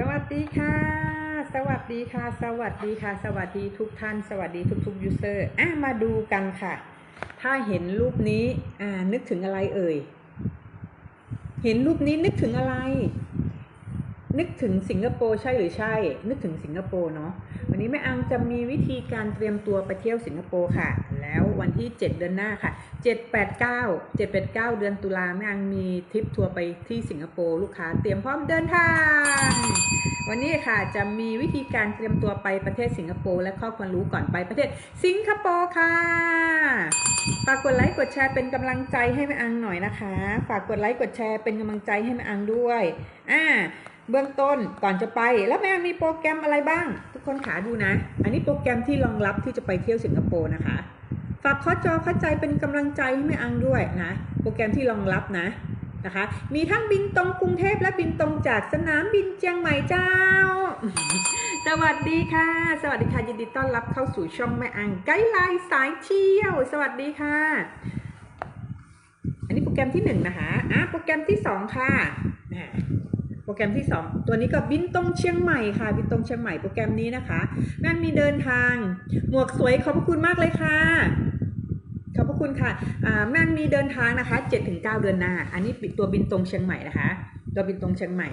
สวัสดีค่ะ สวัสดีค่ะ สวัสดีค่ะ สวัสดีทุกท่าน สวัสดีทุกๆยูเซอร์อะมาดูกันค่ะ ถ้าเห็นรูปนี้อ่านึกถึงอะไรเอ่ย เห็นรูปนี้นึกถึงอะไร นึกถึงสิงคโปร์ใช่หรือใช่ นึกถึงสิงคโปร์เนาะ วันนี้แม่อังจะมีวิธีการเตรียมตัวไปเที่ยวสิงคโปร์ค่ะ แล้ววันที่ 7 เดือนหน้าค่ะ 7 8 9 7 8 9 เดือนตุลาแม่อังมีทริปทัวร์ไปที่สิงคโปร์ลูกค้าเตรียมพร้อมเดินทาง วันนี้ค่ะจะมีวิธีการเตรียมตัวไปประเทศสิงคโปร์และข้อควรรู้ก่อนไปประเทศสิงคโปร์ค่ะ ฝากกดไลค์กดแชร์เป็นกำลังใจให้แม่อังหน่อยนะคะ ฝากกดไลค์กดแชร์เป็นกำลังใจให้แม่อังด้วยอ่าเบื้องต้นก่อนจะไปแล้วแม่อังมีโปรแกรมอะไรบ้าง ทุกคนขาดูนะ อันนี้โปรแกรมที่รองรับที่จะไปเที่ยวสิงคโปร์นะคะ ฝากข้อจอเข้าใจเป็นกำลังใจให้แม่อังด้วยนะ โปรแกรมที่รองรับนะ นะคะ มีทั้งบินตรงกรุงเทพและบินตรงจากสนามบินเชียงใหม่เจ้า สวัสดีค่ะ สวัสดีค่ะยินดีต้อนรับเข้าสู่ช่องแม่อังไกด์ไลน์สายเที่ยว สวัสดีค่ะ อันนี้โปรแกรมที่หนึ่งนะคะอะโปรแกรมที่สองค่ะโปรแกรมที่สองตัวนี้ก็บินตรงเชียงใหม่ค่ะ บินตรงเชียงใหม่โปรแกรมนี้นะคะแม่มีเดินทาง หมวกสวยขอบพระคุณมากเลยค่ะ คุณค่ะแม่มีเดินทางนะคะ 7-9 เดือนหน้า อันนี้ปิดตัวบินตรงเชียงใหม่นะคะ ตัวบินตรงเชียงใหม่